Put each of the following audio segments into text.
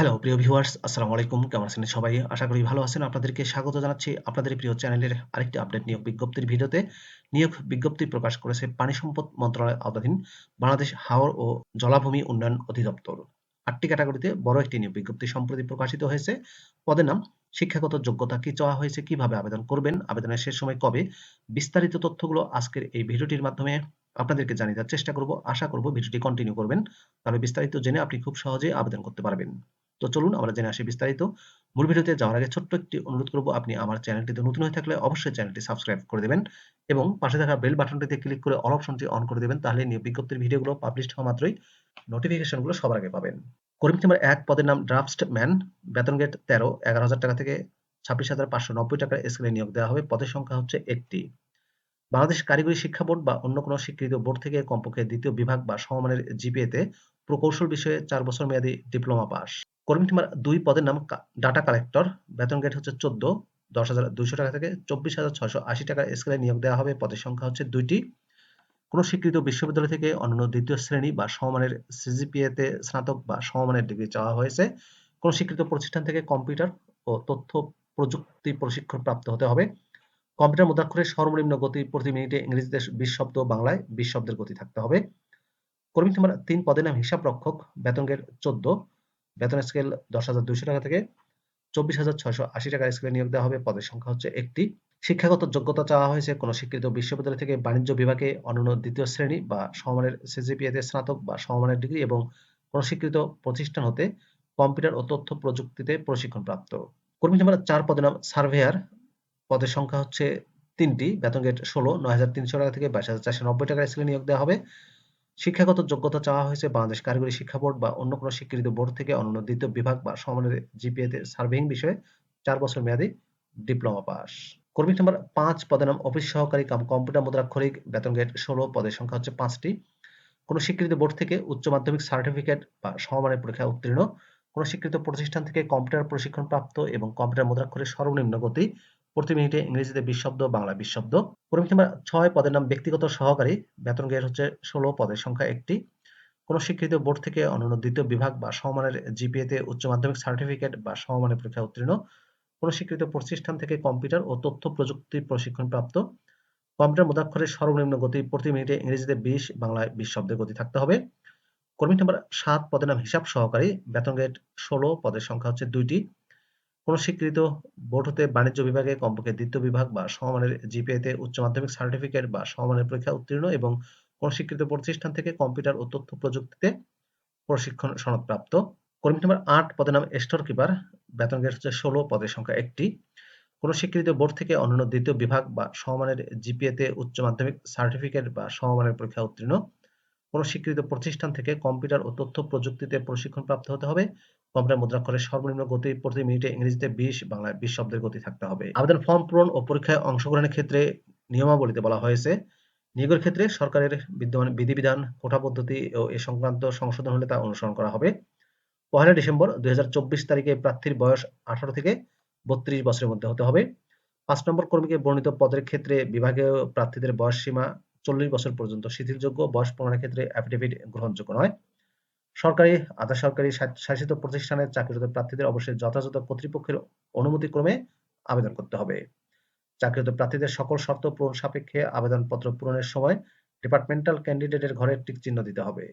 Hello প্রিয় viewers আসসালামু আলাইকুম। কেমন আছেন সবাই? আশা করি ভালো আছেন। আপনাদেরকে স্বাগত জানাচ্ছি আপনাদের প্রিয় চ্যানেলের আরেকটি আপডেট নিয়োগ বিজ্ঞপ্তির ভিডিওতে। নিয়োগ বিজ্ঞপ্তি প্রকাশ করেছে পানি সম্পদ মন্ত্রণালয়ের আওতাধীন বাংলাদেশ হাওর ও জলাভূমি উন্নয়ন অধিদপ্তর। আটটি ক্যাটাগরিতে বড় একটি নিয়োগ বিজ্ঞপ্তি সম্প্রতি প্রকাশিত হয়েছে। পদের নাম, শিক্ষাগত যোগ্যতা কি চাওয়া হয়েছে, কীভাবে আবেদন করবেন, আবেদনের শেষ সময় কবে, বিস্তারিত তথ্যগুলো আজকের এই ভিডিওটির মাধ্যমে আপনাদেরকে জানিয়ে দেওয়ার চেষ্টা করব। আশা করব ভিডিওটি কন্টিনিউ করবেন, তাহলে বিস্তারিত জেনে আপনি খুব সহজে আবেদন করতে পারবেন। তো চলুন আমরা জেনে আসি বিস্তারিত। মূল ভিডিওতে যাওয়ার আগে ছোট্ট একটি অনুরোধ করব, আপনি আমার চ্যানেলটিতে নতুন হয়ে থাকলে অবশ্যই চ্যানেলটি সাবস্ক্রাইব করে দেবেন এবং পাশে থাকা বেল বাটনটিতে ক্লিক করে অল অপশনটি অন করে দেবেন, তাহলে নিয়োগ বিজ্ঞপ্তির ভিডিওগুলো পাবলিশ হওয়া মাত্রই নোটিফিকেশনগুলো সবার আগে পাবেন। কর্মী নাম্বার এক পদের নাম ড্রাফটম্যান বেতন গেট তেরো, এগারো হাজার টাকা থেকে ছাব্বিশ হাজার পাঁচশো নব্বই টাকার স্কেলে নিয়োগ দেওয়া হবে, পদের সংখ্যা হচ্ছে একটি। বাংলাদেশ কারিগরি শিক্ষা বোর্ড বা অন্য কোনো স্বীকৃত বোর্ড থেকে কমপক্ষে দ্বিতীয় বিভাগ বা সমমানের জিপিএতে প্রকৌশল বিষয়ে চার বছর মেয়াদী ডিপ্লোমা পাস। কর্মী নাম্বার দুই পদের নাম ডাটা কালেক্টর। বেতন গেট হচ্ছে চোদ্দ, দশ হাজার দুইশো টাকা থেকে চব্বিশ হাজার ছয়শো আশি টাকার স্কেলে নিয়োগ দেওয়া হবে। পদের সংখ্যা হচ্ছে দুইটি। কোনো স্বীকৃত বিশ্ববিদ্যালয় থেকে অন্যান্য দ্বিতীয় শ্রেণি বা সমমানের সিজিপিএতে স্নাতক বা সমমানের ডিগ্রি চাওয়া হয়েছে। কোনো স্বীকৃত প্রতিষ্ঠান থেকে কম্পিউটার ও তথ্য প্রযুক্তি প্রশিক্ষণ প্রাপ্ত হতে হবে। কম্পিউটার মুদ্রাক্ষরের সর্বনিম্ন গতি প্রতি মিনিটে ইংরেজিতে বিশ শব্দ, বাংলায় বিশ শব্দের গতি থাকতে হবে। কর্মী নাম্বার তিন, পদের নাম হিসাব রক্ষক, বেতন গেট চোদ্দ, বেতন স্কেল দশ হাজার দুইশো টাকা থেকে চব্বিশ হাজার ছয়শো আশি টাকার স্কেলে নিয়োগ দেওয়া হবে। পদের সংখ্যা হচ্ছে একটি। শিক্ষাগত যোগ্যতা চাওয়া হয়েছে কোনো স্বীকৃত বিশ্ববিদ্যালয় থেকে বাণিজ্য বিভাগে অন্যান্য দ্বিতীয় শ্রেণি বা সমমানের সিজিপিএতে স্নাতক বা সমমানের ডিগ্রি এবং কোনো স্বীকৃত প্রতিষ্ঠান হতে কম্পিউটার ও তথ্য প্রযুক্তিতে প্রশিক্ষণ প্রাপ্ত কর্মী নাম্বার চার, পদের নাম সার্ভেয়ার। পদের সংখ্যা হচ্ছে তিনটি। বেতন গেট ষোলো, নয় হাজার তিনশো টাকা থেকে বাইশ হাজার চারশো নব্বই টাকার স্কেলে নিয়োগ দেওয়া হবে। শিক্ষাগত যোগ্যতা চাওয়া হয়েছে বাংলাদেশ কারিগরি শিক্ষা বোর্ড বা অন্য কোনো স্বীকৃত বোর্ড থেকে অন্যান্য বিভাগ বা সমানের জিপিএতে সার্ভেইং বিষয়ে চার বছর মেয়াদী ডিপ্লোমা পাস। কর্মী নাম্বার পাঁচ, পদের নাম অফিস সহকারী কাম, কম্পিউটার মুদ্রাক্ষরিক। বেতন গেট ষোলো, পদের সংখ্যা হচ্ছে পাঁচটি। কোনো স্বীকৃত বোর্ড থেকে উচ্চ মাধ্যমিক সার্টিফিকেট বা সমমানের পরীক্ষায় উত্তীর্ণ। কোনো স্বীকৃত প্রতিষ্ঠান থেকে কম্পিউটার প্রশিক্ষণ প্রাপ্ত এবং কম্পিউটার মুদ্রাক্ষরের সর্বনিম্ন গতি প্রতি মিনিটে ইংরেজিতে বিশ শব্দ বাংলা বিশ শব্দ কর্মী নাম্বার ছয় পদের নাম ব্যক্তিগত সহকারী। বেতন গেট হচ্ছে ষোলো পদের সংখ্যা একটি। কোনো স্বীকৃত বোর্ড থেকে অন্যান্য দ্বিতীয় বিভাগ বা সমমানের জিপিএতে উচ্চ মাধ্যমিক সার্টিফিকেট বা সমমানের পরীক্ষা উত্তীর্ণ। কোনো স্বীকৃত প্রতিষ্ঠান থেকে কম্পিউটার ও তথ্য প্রযুক্তি প্রশিক্ষণ প্রাপ্ত কম্পিউটার মুদ্রাক্ষরের সর্বনিম্ন গতি প্রতি মিনিটে ইংরেজিতে বিশ, বাংলায় বিশ শব্দের গতি থাকতে হবে। কর্মী নাম্বার সাত পদের নাম হিসাব সহকারী। বেতন গেট ষোলো পদের সংখ্যা হচ্ছে দুইটি। কোন স্বীকৃত বোর্ড হতে বাণিজ্য বিভাগে কমপক্ষে দ্বিতীয় বিভাগ বা সমমানের জিপিএতে উচ্চ মাধ্যমিক সার্টিফিকেট বা সমমানের পরীক্ষা উত্তীর্ণ এবং কোন স্বীকৃত প্রতিষ্ঠান থেকে কম্পিউটার ও তথ্য প্রযুক্তিতে প্রশিক্ষণ সনদপ্রাপ্ত। কর্মী নম্বর আট, পদের নাম স্টোর কিপার বেতন গেট হচ্ছে ষোলো, পদের সংখ্যা একটি। কোন স্বীকৃত বোর্ড থেকে অন্যান্য দ্বিতীয় বিভাগ বা সমমানের জিপিএতে উচ্চ মাধ্যমিক সার্টিফিকেট বা সমমানের পরীক্ষা উত্তীর্ণ। স্বীকৃত প্রতিষ্ঠান থেকে কম্পিউটার ও তথ্য প্রযুক্তিতে প্রশিক্ষণ প্রাপ্ত হতে হবে। কম্পিউটার মুদ্রাক্ষরের সর্বনিম্ন গতি প্রতি মিনিটে ইংরেজিতে বিশ, বাংলায় বিশ শব্দের গতি থাকতে হবে। আবেদন ফর্ম পূরণ ও পরীক্ষায় অংশগ্রহণের ক্ষেত্রে নিয়মাবলীতে বলা হয়েছে, নিয়োগের ক্ষেত্রে সরকারের বিদ্যমান বিধিবিধান কোটা পদ্ধতি ও এ সংক্রান্ত সংশোধন হলে তা অনুসরণ করা হবে। পহেলা ডিসেম্বর দুই হাজার চব্বিশ তারিখে প্রার্থীর বয়স আঠারো থেকে বত্রিশ বছরের মধ্যে হতে হবে। পাঁচ নম্বর কর্মীকে বর্ণিত পদের ক্ষেত্রে বিভাগীয় প্রার্থীদের বয়স সীমা চল্লিশ বছর পর্যন্ত শিথিলযোগ্য, বয়স প্রমাণের ক্ষেত্রে অ্যাফিডেভিট গ্রহণযোগ্য নয়। সরকারি আধা সরকারি শাসিত প্রতিষ্ঠানের চাকরিরত প্রার্থীদের অবশ্যই যথাযথ কর্তৃপক্ষের অনুমতি ক্রমে আবেদন করতে হবে। চাকরিরত প্রার্থীদের সকল শর্ত পূরণ সাপেক্ষে আবেদনপত্র পূরণের সময় ডিপার্টমেন্টাল ক্যান্ডিডেটের ঘরে টিক চিহ্ন দিতে হবে।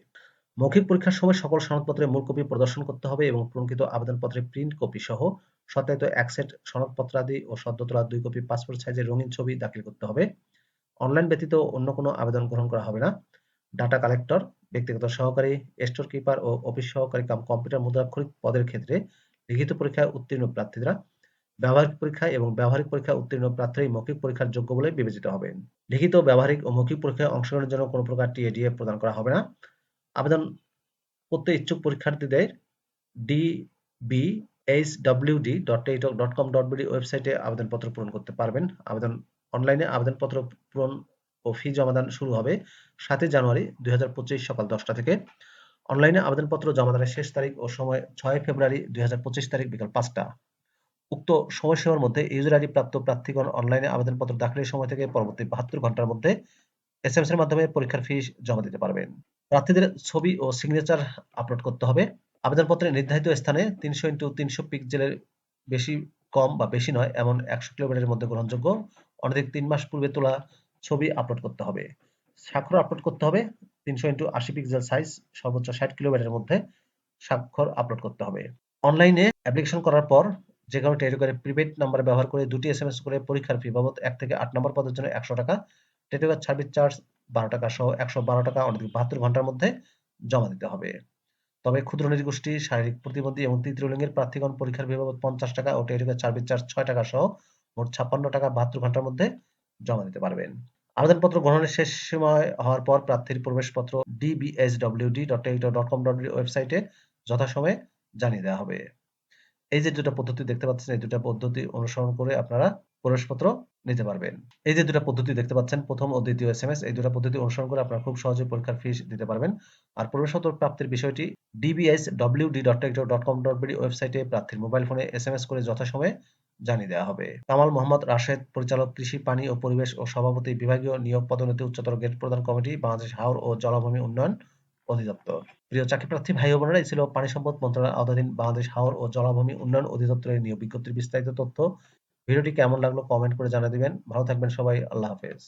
মৌখিক পরীক্ষার সময় সকল সনদপত্রের মূল কপি প্রদর্শন করতে হবে এবং পূরণকৃত আবেদনপত্রের প্রিন্ট কপি সহ সত্যায়িত এক সেট সনদপত্রাদি ও সদ্য তোলা দুই কপি পাসপোর্ট সাইজের রঙিন ছবি দাখিল করতে হবে। অনলাইন ব্যতীত অন্য কোনো আবেদন গ্রহণ করা হবে না। ডাটা কালেক্টর ব্যক্তিগত সহকারী স্টোর কিপার ও অফিস সহকারী কাম কম্পিউটার মুদ্রাক্ষরিক পদের ক্ষেত্রে লিখিত পরীক্ষায় উত্তীর্ণ প্রার্থীরা ব্যবহারিক পরীক্ষা এবং ব্যবহারিক পরীক্ষা উত্তীর্ণ প্রার্থীরাই মৌখিক পরীক্ষার যোগ্য বলে বিবেচিত হবেন লিখিত, ব্যবহারিক ও মৌখিক পরীক্ষায় অংশগ্রহণের জন্য কোনো প্রকার টিএডিএ প্রদান করা হবে না। আবেদন করতে ইচ্ছুক পরীক্ষার্থীদের D B H W D dot dot com dot BD ওয়েবসাইটে আবেদনপত্র পূরণ করতে পারবেন। আবেদন অনলাইনে আবেদনপত্র পূরণ ও ফি জমাদান শুরু হবে সাতই জানুয়ারি দুই সকাল দশটা থেকে। অনলাইনে আবেদনপত্র জমাদানের শেষ তারিখ ও সময় ছয় ফেব্রুয়ারি দুই তারিখ বিকাল পাঁচটা। উক্ত সময়সীমার মধ্যে ইউজার আইডি প্রাপ্ত প্রার্থীগণ অনলাইনে আবেদনপত্র দাখিলের সময় থেকে পরবর্তী বাহাত্তর ঘণ্টার মধ্যে এস এম এর মাধ্যমে পরীক্ষার ফি জমা দিতে পারবেন। প্রার্থীদের ছবি ও সিগনেচার আপলোড করতে হবে। আবেদনপত্রে নির্ধারিত স্থানে তিনশো ইন্টু তিনশো পিক্সেলের বেশি কম বা বেশি নয়, এমন একশো কিলোমিটারের মধ্যে গ্রহণযোগ্য। অনধিক তিন মাস পূর্বে তোলা ছবি আপলোড করতে হবে। স্বাক্ষর আপলোড করতে হবে, তিনশো ইন্টু আশি পিক্সেল সাইজ সর্বোচ্চ ষাট কিলোমিটারের মধ্যে স্বাক্ষর আপলোড করতে হবে। অনলাইনে অ্যাপ্লিকেশন করার পর যে কোনো টেলিটকের প্রিপেড নাম্বার ব্যবহার করে দুটি এস এম এস করে পরীক্ষার ফি বাবদ এক থেকে আট নম্বর পদের জন্য একশো টাকা টেলিটকের সার্ভিস চার্জ বারো টাকা সহ একশো বারো টাকা অনধিক বাহাত্তর ঘণ্টার মধ্যে জমা দিতে হবে। তবে ক্ষুদ্র নৃগোষ্ঠী শারীরিক প্রতিবন্ধী এবং তৃতীয় লিঙ্গের প্রার্থীগণ পরীক্ষার ফি বাবদ পঞ্চাশ টাকা ও টেলিটকের সার্ভিস চার্জ ছয় টাকা সহ মোট ছাপ্পান্ন টাকা বাহাত্তর ঘণ্টার মধ্যে জমা দিতে পারবেন। আবেদনপত্র গ্রহণের শেষ সময় হওয়ার পর প্রার্থীর প্রবেশপত্র DBSWD dot dot com dot ওয়েবসাইটে যথাসময়ে জানিয়ে দেওয়া হবে। এই যে দুটো পদ্ধতি দেখতে পাচ্ছেন, এই দুটো পদ্ধতি অনুসরণ করে আপনারা প্রবেশপত্র নিতে পারবেন। এই যে দুটো পদ্ধতি দেখতে পাচ্ছেন, প্রথম ও দ্বিতীয় এস এম এস এই দুটো পদ্ধতি অনুসরণ করে আপনারা খুব সহজে পরীক্ষার ফি দিতে পারবেন। আর প্রবেশপত্র প্রাপ্তির বিষয়টি DBS WD dot dot com dot BD ওয়েবসাইটে প্রার্থীর মোবাইল ফোনে এস এম এস করে যথাসময়ে জানিয়ে দেওয়া হবে। কামাল মোহাম্মদ রাশেদ, পরিচালক কৃষি, পানি ও পরিবেশ ও সভাপতি বিভাগীয় নিয়োগ পদোন্নতি উচ্চতর গেট প্রদান কমিটি, বাংলাদেশ হাওর ও জলাভূমি উন্নয়ন অধিদপ্তর। প্রিয় চাকরি প্রার্থী ভাই বোনেরা, এই ছিল পানি সম্পদ মন্ত্রণালয়ের আওতাধীন বাংলাদেশ হাওর ও জলাভূমি উন্নয়ন অধিদপ্তরের নিয়োগ বিজ্ঞপ্তির বিস্তারিত তথ্য। ভিডিওটি কেমন লাগল কমেন্ট করে জানিয়ে দিবেন। ভালো থাকবেন সবাই, আল্লাহ হাফেজ।